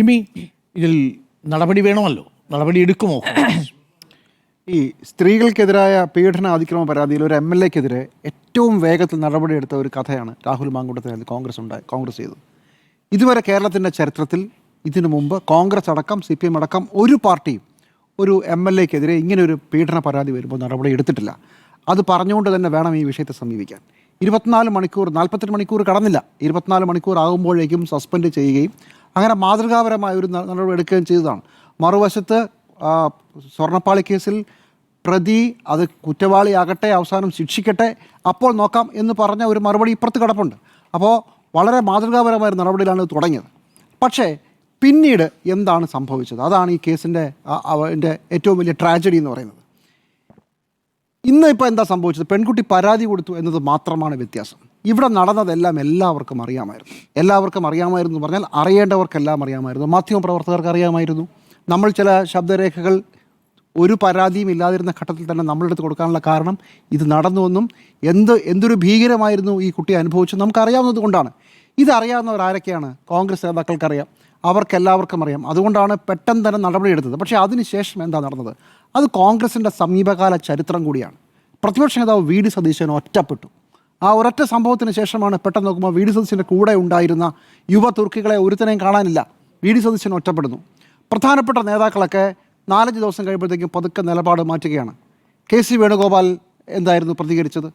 Jimmy ഇതിൽ നടപടി വേണമല്ലോ. നടപടി എടുക്കുമോ? ഈ സ്ത്രീകൾക്കെതിരായ പീഡന അതിക്രമ പരാതിയിൽ ഒരു എം എൽ എക്കെതിരെ ഏറ്റവും വേഗത്തിൽ നടപടിയെടുത്ത ഒരു കഥയാണ് രാഹുൽ മാങ്കുട്ടത്തിൽ കോൺഗ്രസ് ഉണ്ടായി കോൺഗ്രസ് ചെയ്തത്. ഇതുവരെ കേരളത്തിന്റെ ചരിത്രത്തിൽ ഇതിനു മുമ്പ് കോൺഗ്രസ് അടക്കം സി പി എം അടക്കം ഒരു പാർട്ടിയും ഒരു എം എൽ എക്കെതിരെ ഇങ്ങനെ ഒരു പീഡന പരാതി വരുമ്പോൾ നടപടി എടുത്തിട്ടില്ല. അത് പറഞ്ഞുകൊണ്ട് തന്നെ വേണം ഈ വിഷയത്തെ സമീപിക്കാൻ. ഇരുപത്തിനാല് മണിക്കൂർ നാൽപ്പത്തെട്ട് മണിക്കൂർ കടന്നില്ല. ഇരുപത്തിനാല് മണിക്കൂർ ആകുമ്പോഴേക്കും സസ്പെൻഡ് ചെയ്യുകയും അങ്ങനെ മാതൃകാപരമായ ഒരു നടപടി എടുക്കുകയും ചെയ്തതാണ്. മറുവശത്ത് സ്വർണപ്പാളി കേസിൽ പ്രതി അത് കുറ്റവാളിയാകട്ടെ അവസാനം ശിക്ഷിക്കട്ടെ അപ്പോൾ നോക്കാം എന്ന് പറഞ്ഞ ഒരു മറുപടി ഇപ്പുറത്ത് കിടപ്പുണ്ട്. അപ്പോൾ വളരെ മാതൃകാപരമായ നടപടിയിലാണ് തുടങ്ങിയത്. പക്ഷേ പിന്നീട് എന്താണ് സംഭവിച്ചത്? അതാണ് ഈ കേസിന്റെ അതിന്റെ ഏറ്റവും വലിയ ട്രാജഡി എന്ന് പറയുന്നത്. ഇന്ന് ഇപ്പോൾ എന്താ സംഭവിച്ചത്? പെൺകുട്ടി പരാതി കൊടുത്തു എന്നത് മാത്രമാണ് വ്യത്യാസം. ഇവിടെ നടന്നതെല്ലാം എല്ലാവർക്കും അറിയാമായിരുന്നു. എല്ലാവർക്കും അറിയാമായിരുന്നു എന്ന് പറഞ്ഞാൽ അറിയേണ്ടവർക്കെല്ലാം അറിയാമായിരുന്നു. മാധ്യമ പ്രവർത്തകർക്ക് അറിയാമായിരുന്നു. നമ്മൾ ചില ശബ്ദരേഖകൾ ഒരു പരാതിയും ഇല്ലാതിരുന്ന ഘട്ടത്തിൽ തന്നെ നമ്മളെടുത്ത് കൊടുക്കാനുള്ള കാരണം ഇത് നടന്നുവെന്നും എന്ത് എന്തൊരു ഭീകരമായിരുന്നു ഈ കുട്ടി അനുഭവിച്ചത് നമുക്കറിയാവുന്നത് കൊണ്ടാണ്. ഇതറിയാവുന്നവർ ആരൊക്കെയാണ്? കോൺഗ്രസ് നേതാക്കൾക്കറിയാം. അവർക്കെല്ലാവർക്കും അറിയാം. അതുകൊണ്ടാണ് പെട്ടെന്ന് തന്നെ നടപടിയെടുത്തത് പക്ഷേ അതിനുശേഷം എന്താ നടന്നത്? അത് കോൺഗ്രസിന്റെ സമീപകാല ചരിത്രം കൂടിയാണ്. പ്രതിപക്ഷ നേതാവ് വി ഡി സതീശൻ ഒറ്റപ്പെട്ടു. ആ ഒരൊറ്റ സംഭവത്തിന് ശേഷമാണ് പെട്ടെന്ന് നോക്കുമ്പോൾ വി ഡി സതീശന്റെ കൂടെ ഉണ്ടായിരുന്ന യുവ തുർക്കികളെ ഒരുത്തനെയും കാണാനില്ല. വി ഡി ഒറ്റപ്പെടുന്നു. പ്രധാനപ്പെട്ട നേതാക്കളൊക്കെ നാലഞ്ച് ദിവസം കഴിയുമ്പോഴത്തേക്കും പതുക്കെ നിലപാട് മാറ്റുകയാണ്. കെ സി വേണുഗോപാൽ എന്തായിരുന്നു പ്രതികരിച്ചത്?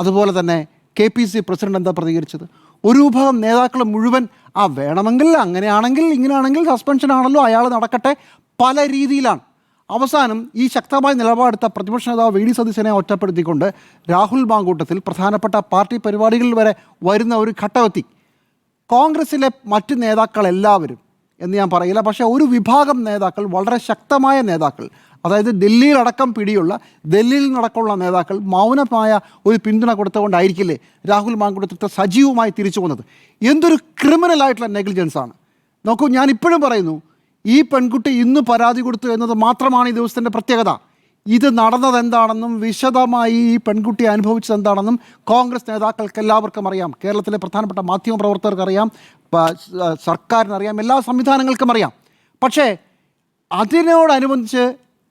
അതുപോലെ തന്നെ കെ പി സി പ്രസിഡന്റ് എന്താ പ്രതികരിച്ചത്? ഒരു വിഭാഗം നേതാക്കൾ മുഴുവൻ ആ വേണമെങ്കിൽ അങ്ങനെയാണെങ്കിൽ ഇങ്ങനെയാണെങ്കിൽ സസ്പെൻഷൻ ആണല്ലോ അയാൾ നടക്കട്ടെ പല രീതിയിലാണ് അവസാനം ഈ ശക്തമായ നിലപാടെടുത്ത പ്രതിപക്ഷ നേതാവ് വി ഡി സതീശനെ ഒറ്റപ്പെടുത്തിക്കൊണ്ട് രാഹുൽ മാങ്കൂട്ടത്തിൽ പ്രധാനപ്പെട്ട പാർട്ടി പരിപാടികളിൽ വരെ വരുന്ന ഒരു ഘട്ടമെത്തി. കോൺഗ്രസിലെ മറ്റ് നേതാക്കളെല്ലാവരും എന്ന് ഞാൻ പറയില്ല പക്ഷേ ഒരു വിഭാഗം നേതാക്കൾ വളരെ ശക്തമായ നേതാക്കൾ അതായത് ഡൽഹിയിലടക്കം പിടിയുള്ള ഡൽഹിയിൽ നടക്കുള്ള നേതാക്കൾ മൗനമായ ഒരു പിന്തുണ കൊടുത്തുകൊണ്ടായിരിക്കില്ലേ രാഹുൽ മാങ്കുടത്തെ സജീവമായി തിരിച്ചു വന്നത്. എന്തൊരു ക്രിമിനലായിട്ടുള്ള നെഗ്ലിജൻസാണ് നോക്കൂ ഞാൻ ഇപ്പോഴും പറയുന്നു ഈ പെൺകുട്ടി ഇന്ന് പരാതി കൊടുത്തു എന്നത് മാത്രമാണ് ഈ ദിവസത്തിന്റെ പ്രത്യേകത. ഇത് നടന്നത് എന്താണെന്നും വിശദമായി ഈ പെൺകുട്ടി അനുഭവിച്ചത് എന്താണെന്നും കോൺഗ്രസ് നേതാക്കൾക്ക് എല്ലാവർക്കും അറിയാം. കേരളത്തിലെ പ്രധാനപ്പെട്ട മാധ്യമ പ്രവർത്തകർക്ക് അറിയാം സർക്കാരിനറിയാം എല്ലാ സംവിധാനങ്ങൾക്കും അറിയാം. പക്ഷേ അതിനോടനുബന്ധിച്ച്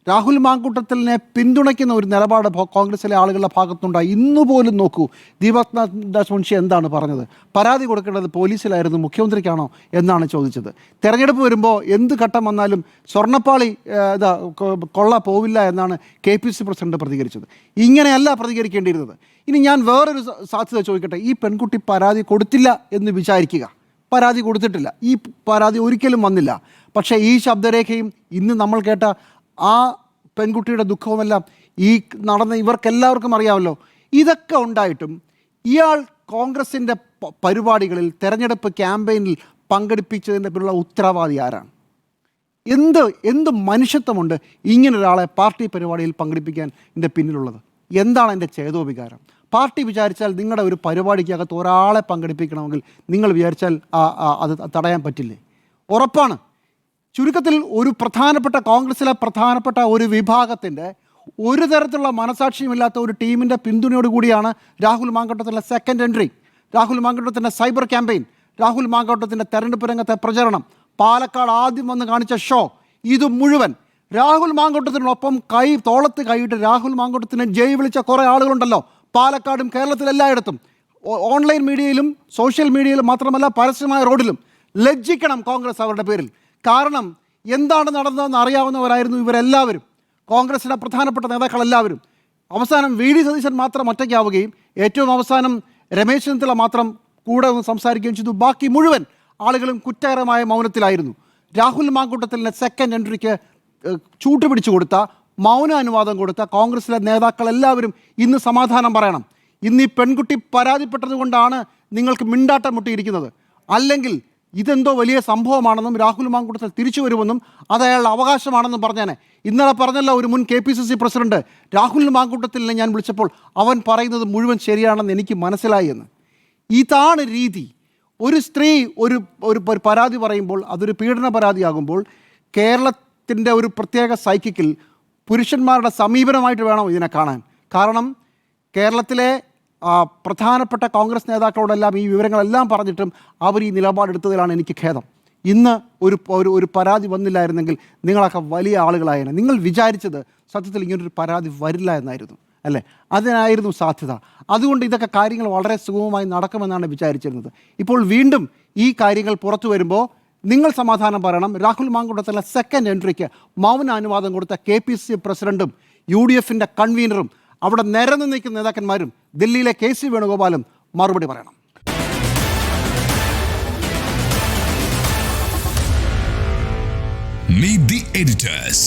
രാഹുൽ മാങ്കൂട്ടത്തിലിനെ പിന്തുണയ്ക്കുന്ന ഒരു നിലപാട് കോൺഗ്രസിലെ ആളുകളുടെ ഭാഗത്തുണ്ടായി. ഇന്നുപോലും നോക്കൂ ദീപക് ദാസ് മുൻഷി എന്താണ് പറഞ്ഞത്? പരാതി കൊടുക്കേണ്ടത് പോലീസിലായിരുന്നു മുഖ്യമന്ത്രിക്കാണോ എന്നാണ് ചോദിച്ചത്. തെരഞ്ഞെടുപ്പ് വരുമ്പോൾ എന്ത് ഘട്ടം വന്നാലും സ്വർണപ്പാളി ഇതാ കൊള്ള പോവില്ല എന്നാണ് കെ പി സി പ്രസിഡന്റ് പ്രതികരിച്ചത്. ഇങ്ങനെയല്ല പ്രതികരിക്കേണ്ടിയിരുന്നത്. ഇനി ഞാൻ വേറൊരു സാധ്യത ചോദിക്കട്ടെ. ഈ പെൺകുട്ടി പരാതി കൊടുത്തില്ല എന്ന് വിചാരിക്കുക. പരാതി കൊടുത്തിട്ടില്ല. ഈ പരാതി ഒരിക്കലും വന്നില്ല. പക്ഷേ ഈ ശബ്ദരേഖയും ഇന്ന് നമ്മൾ കേട്ട ആ പെൺകുട്ടിയുടെ ദുഃഖവുമെല്ലാം ഈ നടന്ന ഇവർക്കെല്ലാവർക്കും അറിയാമല്ലോ. ഇതൊക്കെ ഉണ്ടായിട്ടും ഇയാൾ കോൺഗ്രസിന്റെ പരിപാടികളിൽ തെരഞ്ഞെടുപ്പ് ക്യാമ്പയിനിൽ പങ്കെടുപ്പിച്ചതിന്റെ പേരുള്ള ഉത്തരവാദി ആരാണ്? എന്ത് എന്ത് മനുഷ്യത്വമുണ്ട് ഇങ്ങനൊരാളെ പാർട്ടി പരിപാടിയിൽ പങ്കെടുപ്പിക്കാൻ എന്റെ പിന്നിലുള്ളത്? എന്താണ് എന്റെ ചേതോവികാരം പാർട്ടി വിചാരിച്ചാൽ നിങ്ങളുടെ ഒരു പരിപാടിക്കകത്ത് ഒരാളെ പങ്കെടുപ്പിക്കണമെങ്കിൽ നിങ്ങൾ വിചാരിച്ചാൽ അത് തടയാൻ പറ്റില്ലേ? ഉറപ്പാണ്. ചുരുക്കത്തിൽ ഒരു പ്രധാനപ്പെട്ട കോൺഗ്രസിലെ പ്രധാനപ്പെട്ട ഒരു വിഭാഗത്തിന്റെ ഒരു തരത്തിലുള്ള മനസാക്ഷിയുമില്ലാത്ത ഒരു ടീമിന്റെ പിന്തുണയോട് കൂടിയാണ് രാഹുൽ മാങ്കോട്ടത്തിന്റെ സെക്കൻഡ് എൻട്രി രാഹുൽ മാങ്കോട്ടത്തിന്റെ സൈബർ ക്യാമ്പയിൻ രാഹുൽ മാങ്കോട്ടത്തിന്റെ തെരഞ്ഞെടുപ്പ് രംഗത്തെ പ്രചരണം. പാലക്കാട് ആദ്യം വന്ന് കാണിച്ച ഷോ ഇത് മുഴുവൻ രാഹുൽ മാങ്കോട്ടത്തിനൊപ്പം കൈ തോളത്ത് കൈയിട്ട് രാഹുൽ മാങ്കോട്ടത്തിനെ ജയ് വിളിച്ച കുറേ ആളുകളുണ്ടല്ലോ. പാലക്കാടും കേരളത്തിലെല്ലായിടത്തും ഓൺലൈൻ മീഡിയയിലും സോഷ്യൽ മീഡിയയിലും മാത്രമല്ല പരസ്യമായ റോഡിലും ലജ്ജിക്കണം കോൺഗ്രസ് അവരുടെ പേരിൽ. കാരണം എന്താണ് നടന്നതെന്ന് അറിയാവുന്നവരായിരുന്നു ഇവരെല്ലാവരും. കോൺഗ്രസിന്റെ പ്രധാനപ്പെട്ട നേതാക്കളെല്ലാവരും. അവസാനം വി ഡി സതീശൻ മാത്രം ഒറ്റയ്ക്കാവുകയും ഏറ്റവും അവസാനം രമേശ് ചെന്നിത്തല മാത്രം കൂടെ ഒന്ന് സംസാരിക്കുകയും ചെയ്തു. ബാക്കി മുഴുവൻ ആളുകളും കുറ്റകരമായ മൗനത്തിലായിരുന്നു. രാഹുൽ മാങ്കൂട്ടത്തിന്റെ സെക്കൻഡ് എൻട്രിക്ക് ചൂട്ടുപിടിച്ചു ചൂട്ട് പിടിച്ചു കൊടുത്ത മൗന അനുവാദം കൊടുത്ത കോൺഗ്രസിലെ നേതാക്കളെല്ലാവരും ഇന്ന് സമാധാനം പറയണം. ഇന്ന് ഈ പെൺകുട്ടി പരാതിപ്പെട്ടതുകൊണ്ടാണ് നിങ്ങൾക്ക് മിണ്ടാട്ടം മുട്ടിയിരിക്കുന്നത്. അല്ലെങ്കിൽ ഇതെന്തോ വലിയ സംഭവമാണെന്നും രാഹുൽ മാങ്കുടത്തിൽ തിരിച്ചു വരുമെന്നും അത് അയാളുടെ അവകാശമാണെന്നും പറഞ്ഞേനെ. ഇന്നലെ പറഞ്ഞല്ല ഒരു മുൻ K P C C president Rahul മാങ്കൂട്ടത്തിലിനെ ഞാൻ വിളിച്ചപ്പോൾ അവൻ പറയുന്നത് മുഴുവൻ ശരിയാണെന്ന് എനിക്ക് മനസ്സിലായി എന്ന്. ഇതാണ് രീതി. ഒരു സ്ത്രീ ഒരു ഒരു പരാതി പറയുമ്പോൾ അതൊരു പീഡന പരാതിയാകുമ്പോൾ കേരളത്തിന്റെ ഒരു പ്രത്യേക സൈക്കിക്കിൽ പുരുഷന്മാരുടെ സമീപനമായിട്ട് വേണം ഇതിനെ കാണാൻ. കാരണം കേരളത്തിലെ പ്രധാനപ്പെട്ട കോൺഗ്രസ് നേതാക്കളോടെല്ലാം ഈ വിവരങ്ങളെല്ലാം പറഞ്ഞിട്ടും അവർ ഈ നിലപാടെടുത്തതിലാണ് എനിക്ക് ഖേദം. ഇന്ന് ഒരു ഒരു ഒരു പരാതി വന്നില്ലായിരുന്നെങ്കിൽ നിങ്ങളൊക്കെ വലിയ ആളുകളായേനെ. നിങ്ങൾ വിചാരിച്ചത് സത്യത്തിൽ ഇങ്ങനൊരു പരാതി വരില്ല എന്നായിരുന്നു അല്ലേ? അതിനായിരുന്നു സാധ്യത. അതുകൊണ്ട് ഇതൊക്കെ കാര്യങ്ങൾ വളരെ സുഗമമായി നടക്കുമെന്നാണ് വിചാരിച്ചിരുന്നത്. ഇപ്പോൾ വീണ്ടും ഈ കാര്യങ്ങൾ പുറത്തു വരുമ്പോൾ നിങ്ങൾ സമാധാനം പറയണം. രാഹുൽ മാങ്കുടത്തിലെ സെക്കൻഡ് എൻട്രിക്ക് മൗന അനുവാദം കൊടുത്ത കെ പി സി പ്രസിഡന്റും യു ഡി എഫിന്റെ കൺവീനറും അവിടെ നിരന്ന് നിൽക്കുന്ന നേതാക്കന്മാരും ദില്ലിയിലെ കെ സി വേണുഗോപാലും മറുപടി പറയണം Meet the editors.